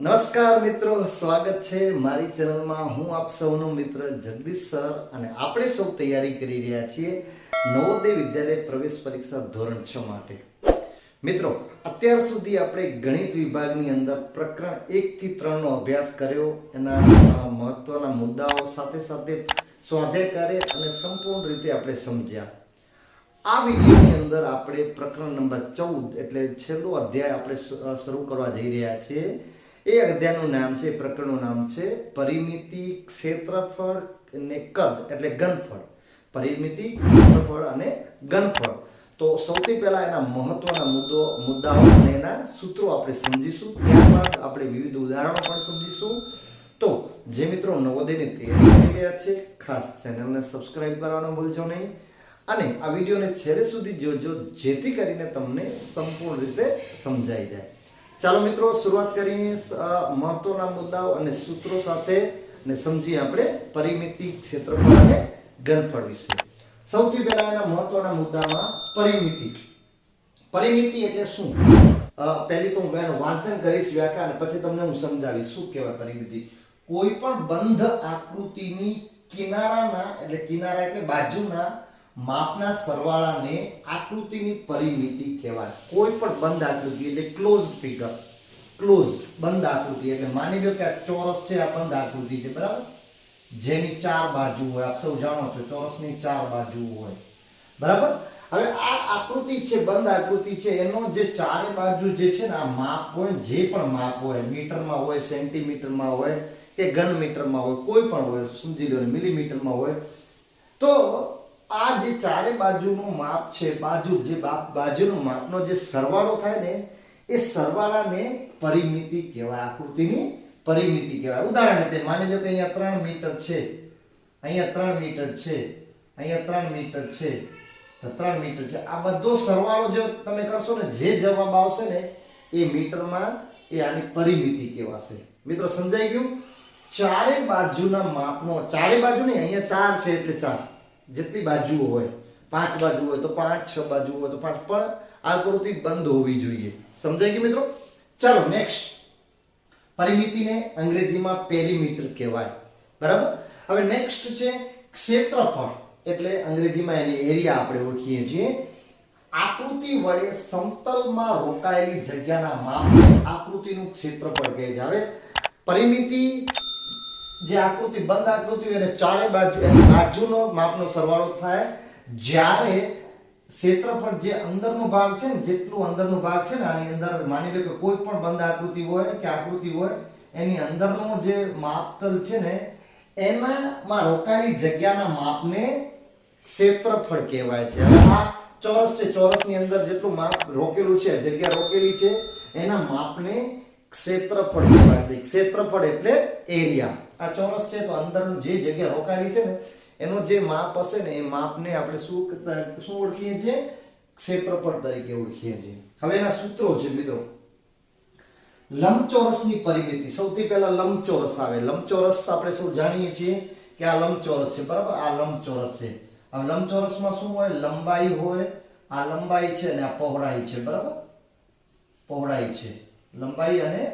નમસ્કાર મિત્રો, સ્વાગત છે મારી ચેનલમાં. હું આપ સૌનો મિત્ર જગદીશ સર અને આપણે સૌ તૈયારી કરી રહ્યા છીએ નવોદય વિદ્યાલય પ્રવેશ પરીક્ષા ધોરણ છ માટે. મિત્રો, અત્યાર સુધી આપણે ગણિત વિભાગની અંદર પ્રકરણ એકથી ત્રણનો અભ્યાસ કર્યો. એના મહત્વના મુદ્દાઓ સાથે સાથે સ્વાધ્યાય કાર્ય અને સંપૂર્ણ રીતે આપણે સમજ્યા. આ વિડીયોની અંદર આપણે પ્રકરણ નંબર ચૌદ એટલે છેલ્લો અધ્યાય આપણે શરૂ કરવા જઈ રહ્યા છીએ. એ અધ્યાયનું નામ છે પ્રકરણનું નામ છે, પરિમિતિ ક્ષેત્રફળ અને કદ, એટલે ઘનફળ. પરિમિતિ ક્ષેત્રફળ અને ઘનફળ. તો સૌથી પહેલાં એના મહત્વના મુદ્દો, મુદ્દાઓ અને એના સૂત્રો આપણે સમજીશું. ત્યારબાદ આપણે વિવિધ ઉદાહરણો પણ સમજીશું. તો, જે મિત્રો નવોદયની તૈયારી કરી રહ્યા છે, ખાસ ચેનલને સબસ્ક્રાઇબ કરવાનું ભૂલજો નહીં. અને આ વિડીયોને છેલ્લે સુધી જોજો, જેથી કરીને તમને સંપૂર્ણ રીતે સમજાઈ જાય. ચાલો મિત્રો, શરૂઆત કરીએ મહત્વના મુદ્દાઓ અને સૂત્રો સાથે ને સમજીએ આપણે પરિમિતિ ક્ષેત્રફળ અને ઘનફળ વિશે. સૌથી પહેલા એના મહત્વના મુદ્દામાં પરિમિતિ. પરિમિતિ એટલે શું? પહેલી તો હું એનું વાંચન કરીશ વ્યાખ્યા અને પછી તમને હું સમજાવીશ શું કહેવાય પરિમિતિ. કોઈ પણ બંધ આકૃતિની કિનારાના, એટલે કિનારા એટલે બાજુના માપના સરવાળાને આકૃતિની પરિમિતિ કહેવાય. કોઈ પણ બંધ આકૃતિ એટલે ક્લોઝ ફિગર ક્લોઝ બંધ આકૃતિ. એટલે માની લો કે આ ચોરસ છે, આ બંધ આકૃતિ છે, બરાબર? જેની ચાર બાજુ હોય, આપ સૌ જાણો છો, ચોરસની ચાર બાજુ હોય. બરાબર? હવે આ આકૃતિ છે, બંધ આકૃતિ છે, એનો જે ચારે બાજુ જે છે ને, આ માપ હોય, જે પણ માપ હોય, મીટરમાં હોય, સેન્ટીમીટરમાં હોય, કે ઘન મીટરમાં હોય, કોઈ પણ હોય, સમજી લો મિલીમીટરમાં હોય, તો આ જે ચારે બાજુનું માપ છે, બાજુ જે બાજુનું માપનો જે સરવાળો થાય ને, એ સરવાળાને પરિમિતિ કહેવાય, આકૃતિની પરિમિતિ કહેવાય. ઉદાહરણ તે માની લો કે અહીંયા ત્રણ મીટર છે, અહીંયા ત્રણ મીટર છે, અહીંયા ત્રણ મીટર છે, તો ત્રણ મીટર છે. આ બધો સરવાળો જો તમે કરશો ને, જે જવાબ આવશે ને, એ મીટરમાં એ આની પરિમિતિ કહેવાશે. મિત્રો સમજાઈ ગયું? ચારે બાજુના માપનો, ચારે બાજુ નહીં અહીંયા ચાર છે એટલે ચાર. જેટલી બાજુઓ હોય, પાંચ બાજુ હોય તો પાંચ, છ બાજુ હોય તો પાંચ. પણ આકૃતિ બંધ હોવી જોઈએ. સમજાય કે મિત્રો? ચાલો નેક્સ્ટ પરિમિતિને અંગ્રેજીમાં પેરીમીટર કહેવાય. બરાબર? હવે નેક્સ્ટ છે ક્ષેત્રફળ. એટલે અંગ્રેજીમાં એની એરિયા આપણે ઓળખીએ છીએ. આકૃતિ વડે સમતલમાં રોકાયેલી જગ્યાના માપને આકૃતિનું ક્ષેત્રફળ કહે છે. હવે, પરિમિતિ જે આકૃતિ, બંધ આકૃતિ એને ચારે બાજુ બાજુનો માપનો સરવાળો થાય. જ્યારે ક્ષેત્રફળ જે અંદરનો ભાગ છે ને, જેટલું અંદરનો ભાગ છે ને, આની અંદર માની લો કે કોઈ પણ બંધ આકૃતિ હોય કે આકૃતિ હોય, એની અંદરનો જે માપતલ છે ને, એનામાં રોકાયેલી જગ્યાના માપને ક્ષેત્રફળ કહેવાય છે. આ ચોરસ છે, ચોરસની અંદર જેટલું માપ રોકેલું છે, જગ્યા રોકેલી છે, એના માપને ક્ષેત્રફળ કહેવાય છે. ક્ષેત્રફળ એટલે એરિયા આ ચોરસ છે તો અંદરનું જે જગ્યા રોકાયેલી છે ને, એનું જે માપ હશે ને, એ માપને આપણે શું શું ઓળખીએ છીએ? ક્ષેત્રફળ તરીકે ઓળખીએ છીએ. હવે એના સૂત્રો છે મિત્રો. લંબચોરસની પરિમિતિ. સૌથી પહેલા લંબચોરસ આવે. લંબચોરસ આપણે સૌ જાણીએ છીએ કે આ લંબચોરસ છે. બરાબર? આ લંબચોરસ છે. હવે લંબચોરસમાં શું હોય? લંબાઈ હોય. આ લંબાઈ છે અને આ પહોળાઈ છે. બરાબર? પહોળાઈ છે. લંબાઈ અને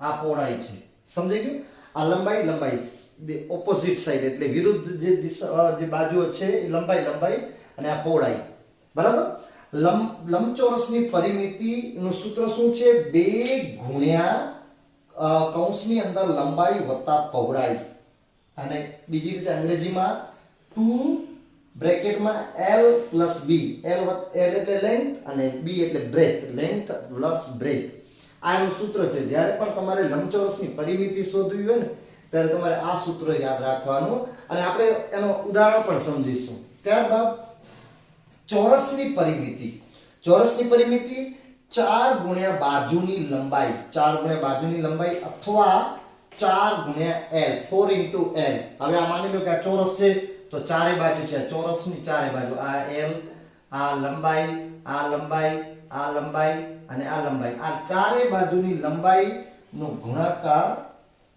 આ પહોળાઈ છે. સમજાઈ ગયું? આ લંબાઈ લંબાઈ બે ઓપોઝિટ સાઈડ એટલે વિરુદ્ધ જે દિશા જે બાજુઓ છે, એ લંબાઈ લંબાઈ અને આ પહોળાઈ. બરાબર? લંબ, લંબચોરસની પરિમિતિનું સૂત્ર શું છે? બે ગુણ્યા કૌંસની અંદર લંબાઈ વત્તા પહોળાઈ. અને બીજી રીતે અંગ્રેજીમાં two બ્રેકેટમાં L plus B. L L એટલે લેન્થ અને બી એટલે બ્રેથ લેન્થ પ્લસ બ્રેથ આ એનું સૂત્ર છે. જ્યારે પણ તમારે લંબચોરસની પરિમિતિ શોધવી હોય ને, ત્યારે તમારે આ સૂત્ર યાદ રાખવાનું. અને આપણે એનો ઉદાહરણ પણ સમજીશું. ત્યારબાદ ચોરસની પરિમિતિ. ચોરસની પરિમિતિ ચાર ગુણ્યા બાજુની લંબાઈ. ચાર ગુણ્યા બાજુની લંબાઈ અથવા ચાર ગુણ્યા એલ ફોર ઇન્ટુ એલ હવે આ માની લો કે આ ચોરસ છે, તો ચારે બાજુ છે. ચોરસની ચારે બાજુ. આ એલ આ લંબાઈ આ લંબાઈ આ લંબાઈ અને આ લંબાઈ. આ ચારે બાજુની લંબાઈ નો ગુણાકાર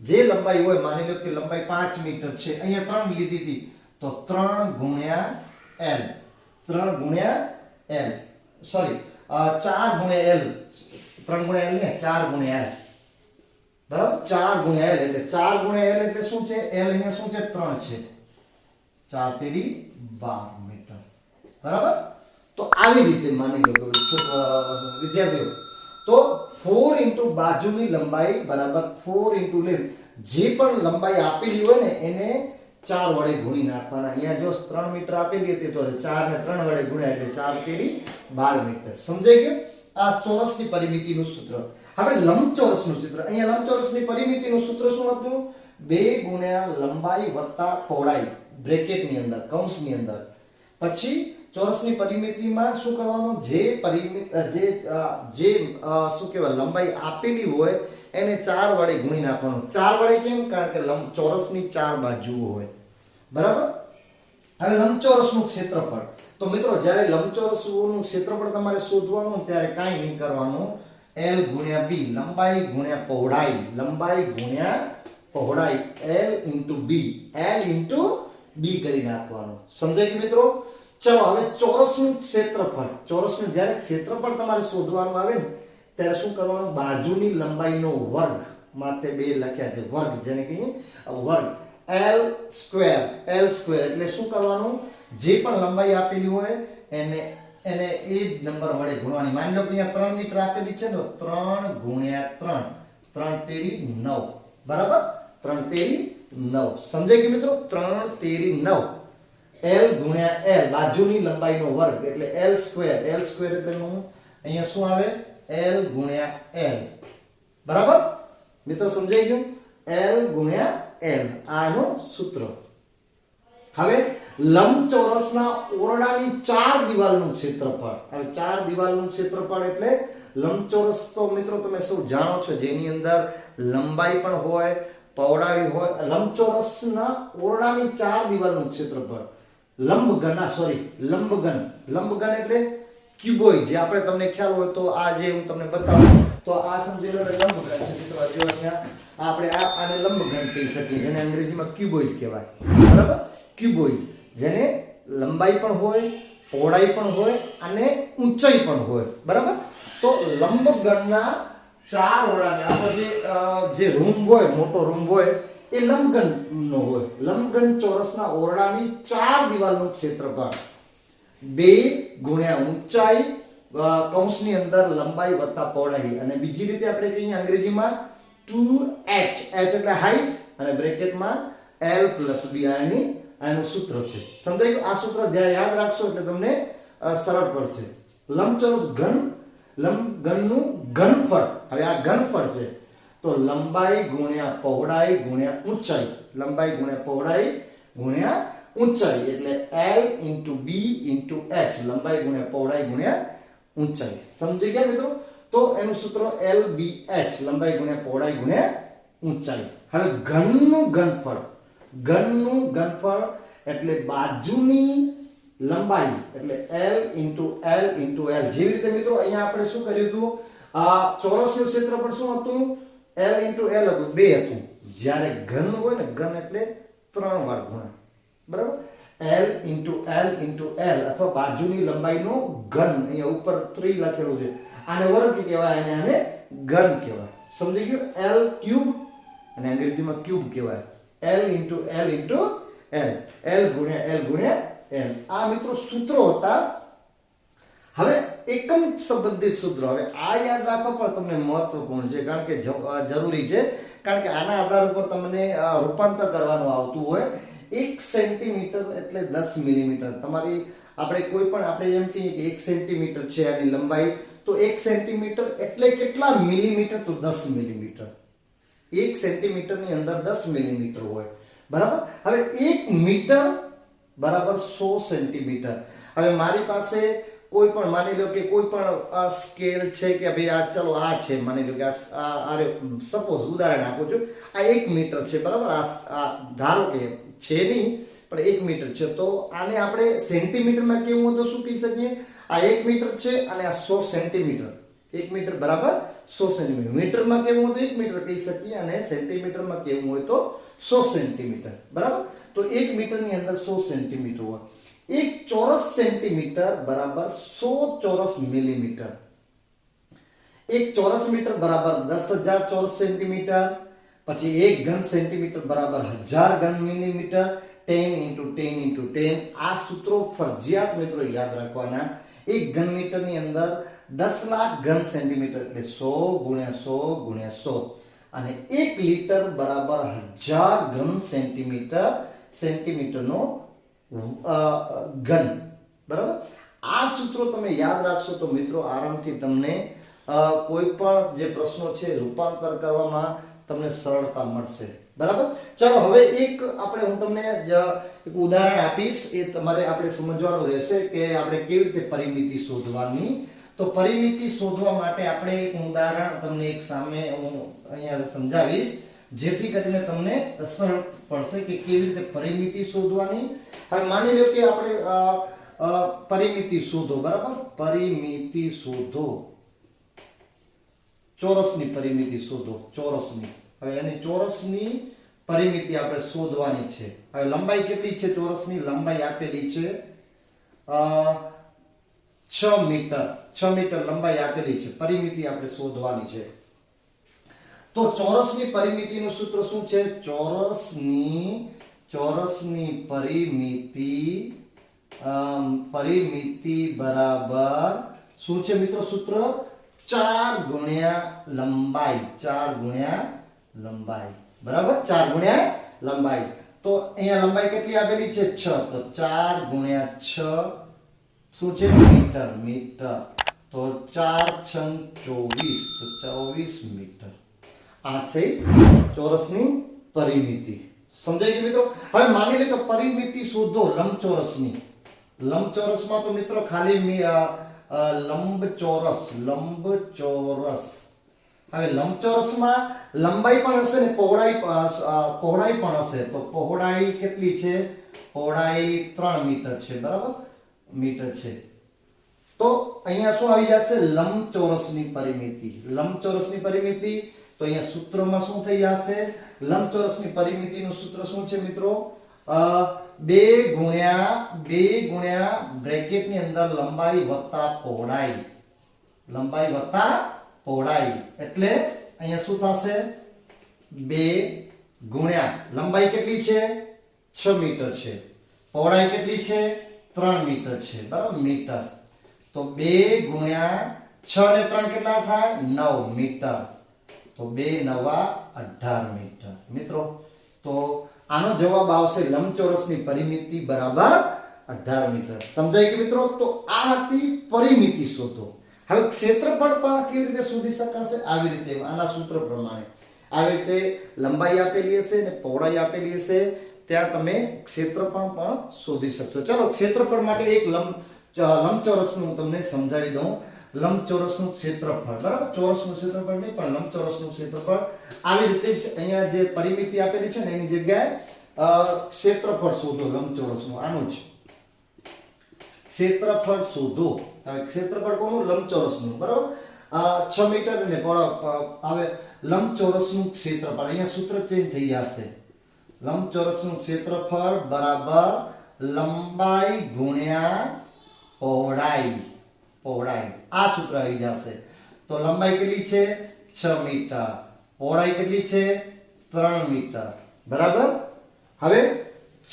જે લંબાઈ હોય, માની લો કે લંબાઈ પાંચ મીટર છે, અહીંયા ત્રણ લીધી હતી, તો ત્રણ ગુણ્યા એલ. ત્રણ ગુણ્યા એલ. સોરી ચાર ગુણ્યા એલ. ત્રણ ગુણ્યા એલ ને? ચાર ગુણ્યા એલ. બરાબર? ચાર ગુણ્યા એલ એટલે ચાર ગુણ્યા એલ એટલે શું છે? એલ અહીંયા શું છે? ત્રણ છે. ચાર તેરી બાર મીટર. બરાબર? તો આવી રીતે માની લો વિદ્યાર્થીઓ તો ફોર ઇન્ટુ બાજુની લંબાઈ બરાબર ફોર ઇન્ટુ જે પણ લંબાઈ આપેલી હોય ને, એને ચાર વડે ગુણી નાખવાના. અહીંયા જો ત્રણ મીટર આપેલી હતી તો ચાર ને ત્રણ વડે ગુણ્યા એટલે ચાર તેરી બાર મીટર. સમજાઈ ગયું? આ ચોરસની પરિમિતિનું સૂત્ર. હવે લંબચોરસનું સૂત્ર. અહીંયા લંબચોરસની પરિમિતિનું સૂત્ર શું હતું? બે ગુણ્યા લંબાઈ વત્તા પહોળાઈ. બ્રેકેટની અંદર, કૌંસની અંદર. પછી ચોરસની પરિમિતિમાં શું કરવાનું? જે પરિમિત જે જે શું કહેવાય, લંબાઈ આપેલી હોય, એને ચાર વડે ગુણી નાખવાનું. ચાર વડે કેમ? કારણ કે લંબ, ચોરસની ચાર બાજુઓ હોય. બરાબર? હવે લંબચોરસનું ક્ષેત્રફળ. તો મિત્રો, જ્યારે લંબચોરસનું ક્ષેત્રફળ તમારે શોધવાનું, ત્યારે કાંઈ નહીં કરવાનું. એલ ગુણ્યા બી લંબાઈ ગુણ્યા પહોળાઈ. લંબાઈ ગુણ્યા પહોળાઈ. L into B L into B કરી નાખવાનું. સમજાય કે મિત્રો? ચલો, હવે ચોરસનું ક્ષેત્રફળ. ચોરસનું જ્યારે ક્ષેત્રફળ તમારે શોધવાનું આવે ને, ત્યારે શું કરવાનું? બાજુની લંબાઈનો વર્ગ. માથે બે લખ્યા છે, વર્ગ. જેને કહીએ, વર્ગ. એલ સ્ક્વેર એલ સ્ક્વેર એટલે શું કરવાનું? જે પણ લંબાઈ આપેલી હોય, એને એને એ જ નંબર વડે ગુણવાની. માની લો કે અહીંયા ત્રણ મીટર આપેલી છે તો ત્રણ ગુણ્યા ત્રણ. ત્રણ તેરી નવ. બરાબર? ત્રણ તેરી નવ. સમજાય કે મિત્રો? ત્રણ તેરી નવ. એલ ગુણ્યા એલ બાજુની લંબાઈનો વર્ગ, એટલે એલ સ્ક્વેર એલ સ્ક્વેર એટલે નું અહીંયા શું આવે? એલ ગુણ્યા l. બરાબર? મિત્રો, સમજાઈ ગયું? એલ ગુણ્યા એલ આનું સૂત્ર. હવે લંબચોરસના ઓરડાની ચાર દિવાલનું ક્ષેત્રફળ. હવે ચાર દિવાલનું ક્ષેત્રફળ એટલે લંબચોરસ તો મિત્રો તમે સૌ જાણો છો, જેની અંદર લંબાઈ પણ હોય, પહોળાઈ હોય, લંબચોરસના ઓરડાની ચાર દિવાલનું ક્ષેત્રફળ. લંબઘન સોરી લંબઘન લંબઘન એટલે ક્યુબોઇડ. જે આપણે તમને ખ્યાલ હોય તો આ જે હું તમને બતાવું, તો આ સમજી લો લંબઘન છે. મિત્રો જો અહીંયા આપણે આ, આને લંબઘન કહી શકીએ, જેને અંગ્રેજીમાં ક્યુબોઇડ કહેવાય. બરાબર? ક્યુબોઇડ. જેને લંબાઈ પણ હોય, પહોળાઈ પણ હોય અને ઊંચાઈ પણ હોય. બરાબર? તો લંબઘનના ચાર ઓળાને આપણો જે જે રૂમ હોય, મોટો રૂમ હોય એ લંબઘન નો હોય. લંબઘન ચોરસના ઓરડાની ચાર દિવાલનું ક્ષેત્રફળ. બે ગુણ્યા ઊંચાઈ કૌંસની અંદર લંબાઈ વત્તા પહોળાઈ. અને બીજી રીતે આપણે કહીએ અંગ્રેજીમાં ટુ એચ. એચ એટલે હાઈટ અને બ્રેકેટમાં એલ પ્લસ બી. આની આનું સૂત્ર છે. સમજાય ગયું? આ સૂત્ર ધ્યાન યાદ રાખશો એટલે તમને સરળ પડશે. લંબચોરસ ઘન લંબ ઘનનું ઘનફળ. હવે આ ઘનફળ છે. તો લંબાઈ ગુણ્યા પહોળાઈ ગુણ્યા ઊંચાઈ. લંબાઈ ગુણ્યા પહોળાઈ ગુણ્યા ઊંચાઈ. એટલે L into B into H લંબાઈ ગુણ્યા પહોળાઈ ગુણ્યા ઊંચાઈ. સમજી ગયા મિત્રો? તો એનું સૂત્ર એલ બી એચ લંબાઈ ગુણ્યા પહોળાઈ ગુણ્યા ઊંચાઈ. હવે ઘનનું ઘનફળ. ઘનનું ઘનફળ એટલે બાજુની લંબાઈ. એટલે L into L into L. જેવી રીતે મિત્રો, અહીંયા આપણે શું કર્યું હતું? આ ચોરસનું ક્ષેત્રફળ શું હતું? L ઇન્ટુ L હતું, બે હતું. જ્યારે ઘન હોય ને, ઘન એટલે ત્રણ વાર ગુણા બરાબર? L into L into L અથવા બાજુની લંબાઈનો ઘન, અહીંયા ઉપર ત્રી લખેલું છે. આને વર્ગ કહેવાય, અને આને ઘન કહેવાય. સમજી ગયું? L ક્યુબ અને અંગ્રેજીમાં ક્યુબ કહેવાય. L into L into L. L ગુણ્યા L ગુણ્યા L. આ મિત્રો સૂત્રો હતા હવે એકમ સંબંધિત સૂત્ર. હવે આ યાદ રાખવા પણ તમને મહત્વપૂર્ણ છે, કારણ કે જરૂરી છે. કારણ કે આના આધાર ઉપર તમને રૂપાંતર કરવાનું આવતું હોય. એક સેન્ટીમીટર એટલે દસ મિલીમીટર. તમારી, આપણે કોઈ પણ, આપણે એમ કહીએ કે એક સેન્ટીમીટર છે આની લંબાઈ, તો એક સેન્ટીમીટર એટલે કેટલા મિલીમીટર? તો દસ મિલીમીટર. એક સેન્ટીમીટરની અંદર દસ મિલીમીટર હોય. બરાબર? હવે એક મીટર બરાબર સો સેન્ટીમીટર. હવે મારી પાસે કોઈ પણ માની લો કે કોઈ પણ આ સ્કેલ છે કે ભાઈ આ ચલો આ છે માની લો કે આ સપોઝ ઉદાહરણ આપું છું. આ એક મીટર છે, બરાબર? આ ધારો કે છે નહીં, પણ એક મીટર છે. તો આને આપણે સેન્ટીમીટરમાં કેવું તો શું કહી શકીએ? આ એક મીટર છે અને આ સો સેન્ટીમીટર એક મીટર, બરાબર? સો સેન્ટીમીટર મીટરમાં કેવું હોય તો એક મીટર કહી શકીએ. અને સેન્ટીમીટરમાં કેવું હોય તો સો સેન્ટીમીટર બરાબર? તો એક મીટરની અંદર સો સેન્ટીમીટર હોય. એક ચોરસ સેન્ટીમીટર બરાબર સો ચોરસ મિલીમીટર એક ચોરસ મીટર બરાબર દસ હજાર ચોરસ સેન્ટીમીટર પછી એક ઘન સેન્ટીમીટર બરાબર હજાર ઘન millimetre ten into ten into ten આ સૂત્રો ફરજિયાત મિત્રો યાદ રાખવાના એક ઘન મીટરની અંદર દસ લાખ ઘન સેન્ટીમીટર એટલે સો ગુણ્યા સો ગુણ્યા સો અને એક લીટર બરાબર હજાર ઘન સેન્ટીમીટર સેન્ટીમીટરનો ઘન. બરાબર? આ સૂત્રો તમે યાદ રાખશો તો મિત્રો આરામથી તમને કોઈ પણ જે પ્રશ્નો છે રૂપાંતર કરવામાં તમને સરળતા મળશે. બરાબર? ચાલો, હવે એક આપણે હું તમને એક ઉદાહરણ આપીશ. એ તમારે આપણે સમજવાનું રહેશે કે આપણે કેવી રીતે પરિમિતિ શોધવાની. તો પરિમિતિ શોધવા માટે આપણે એક ઉદાહરણ તમને એક સામે હું અહીંયા સમજાવીશ. જેથી કરીને તમને સરળ પડશે કે કેવી રીતે પરિમિતિ શોધવાની. હવે માની લો કે આપણે પરિમિતિ શોધો, બરાબર? પરિમિતિ શોધો. ચોરસની પરિમિતિ શોધો, ચોરસની. હવે એની ચોરસની પરિમિતિ આપણે શોધવાની છે. હવે લંબાઈ કેટલી છે ચોરસની? લંબાઈ આપેલી છે છ મીટર. છ મીટર લંબાઈ આપેલી છે. પરિમિતિ આપણે શોધવાની છે. તો ચોરસની પરિમિતિનું સૂત્ર શું છે? ચોરસની ચોરસની પરિમિતિ અમ, પરિમિતિ બરાબર શું છે મિત્રો સૂત્ર? ચાર ગુણ્યા લંબાઈ ચાર ગુણ્યા લંબાઈ. બરાબર? ચાર ગુણ્યા લંબાઈ. તો અહીંયા લંબાઈ કેટલી આપેલી છે? છ. તો ચાર ગુણ્યા છ શું છે? Metre metre. તો ચાર છન ચોવીસ. તો ચોવીસ મીટર. આ છે ચોરસની પરિમિતિ. સમજાય ગયું મિત્રો? હવે માની લે કે પરિમિતિ શોધો લંબચોરસની. લંબચોરસમાં તો મિત્રો ખાલી લંબચોરસ લંબચોરસ. હવે લંબચોરસમાં લંબાઈ પણ હશે ને પહોળાઈ પહોળાઈ પણ હશે. તો પહોળાઈ કેટલી છે? પહોળાઈ ત્રણ મીટર છે, બરાબર? મીટર છે. તો અહીંયા શું આવી જશે? લંબચોરસની પરિમિતિ. લંબચોરસની પરિમિતિ તો અહીંયા સૂત્રમાં શું થઈ જશે? લંબચોરસની પરિમિતિનું સૂત્ર શું છે મિત્રો? બે ગુણ્યા બે ગુણ્યા બ્રેકેટની અંદર લંબાઈ વત્તા પહોળાઈ. લંબાઈ વત્તા પહોળાઈ. એટલે અહીંયા શું થશે? બે ગુણ્યા. લંબાઈ કેટલી છે? છ મીટર છે. પહોળાઈ કેટલી છે? ત્રણ મીટર છે. બરાબર? મીટર. તો બે ગુણ્યા છ ને ત્રણ કેટલા થાય? નવ મીટર. તો બે નવા અઢાર મીટર. મિત્રો, તો આનો જવાબ આવશે લંબચોરસની પરિમિતિ બરાબર અઢાર મીટર. સમજાય કે મિત્રો? તો આ હતી પરિમિતિ શોધો. હવે ક્ષેત્રફળ પણ કેવી રીતે શોધી શકાશે? આવી રીતે આના સૂત્ર પ્રમાણે. આવી રીતે લંબાઈ આપેલી હશે ને પહોળાઈ આપેલી હશે. ત્યાં તમે ક્ષેત્રફળ પણ શોધી શકશો. ચલો, ક્ષેત્રફળ માટે એક લંબ લંબચોરસનું તમને સમજાવી દઉં. લંબચોરસનું ક્ષેત્રફળ. બરાબર? ચોરસનું ક્ષેત્રફળ નહીં, પણ લંબચોરસનું ક્ષેત્રફળ. આવી રીતે જ અહીંયા જે પરિમિતિ આપેલી છે ને, એની જગ્યાએ ક્ષેત્રફળ શોધો, લંબચોરસનું. આનું જ. ક્ષેત્રફળ શોધો. હવે ક્ષેત્રફળ કોનું? લંબચોરસનું. બરાબર? છ મીટર ને હવે લંબચોરસનું ક્ષેત્રફળ. અહીંયા સૂત્ર ચેન્જ થઈ જશે લંબચોરસનું ક્ષેત્રફળ બરાબર લંબાઈ ગુણ્યા પહોળાઈ. પહોળાઈ. આ સૂત્ર આવી જશે. તો લંબાઈ કેટલી છે? છ મીટર. પહોળાઈ કેટલી છે? ત્રણ મીટર. બરાબર? હવે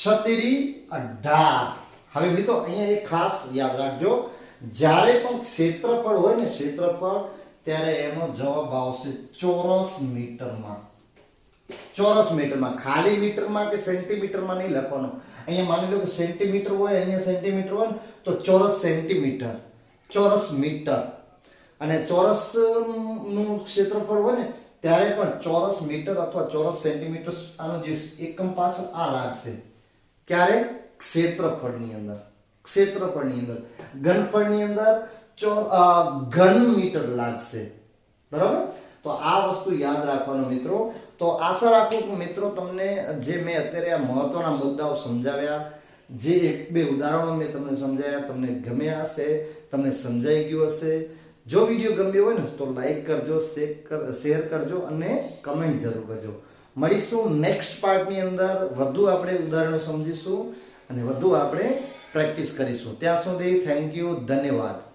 છતરી અઢાર. હવે મિત્રો, અહીંયા એક ખાસ યાદ રાખજો. જ્યારે પણ ક્ષેત્રફળ હોય ને ક્ષેત્રફળ, ત્યારે એનો જવાબ આવશે ચોરસ મીટરમાં. ચોરસ મીટરમાં. ખાલી મીટરમાં કે સેન્ટીમીટરમાં નહીં લખવાનું? અહીંયા માની લો કે સેન્ટીમીટર હોય, અહીંયા સેન્ટીમીટર હોય તો ચોરસ સેન્ટીમીટર. ચોરસ મીટર. અને ચોરસનું ક્ષેત્રફળ હોય ને, ત્યારે પણ ચોરસ મીટર અથવા ચોરસ સેન્ટીમીટર આનો જે એકમ પાછળ આ લાગશે ક્યારે? ક્ષેત્રફળની અંદર. ક્ષેત્રફળની અંદર. ઘનફળની અંદર ઘન મીટર લાગશે બરાબર? તો આ વસ્તુ યાદ રાખવાનો મિત્રો. તો આશા રાખું મિત્રો, તમને જે મેં અત્યારે આ મહત્વના મુદ્દાઓ સમજાવ્યા જે એક બે ઉદાહરણો મેં તમને સમજાયા, તમને ગમ્યા હશે, તમને સમજાઈ ગયું હશે. જો વીડિયો ગમ્યો હોય ને, તો લાઈક કરજો શેર કર, શેર કરજો અને કમેન્ટ જરૂર કરજો. મળીશું નેક્સ્ટ પાર્ટની અંદર. વધુ આપણે ઉદાહરણો સમજીશું અને વધુ આપણે પ્રેક્ટિસ કરીશું. ત્યાં સુધી થેન્ક યુ ધન્યવાદ.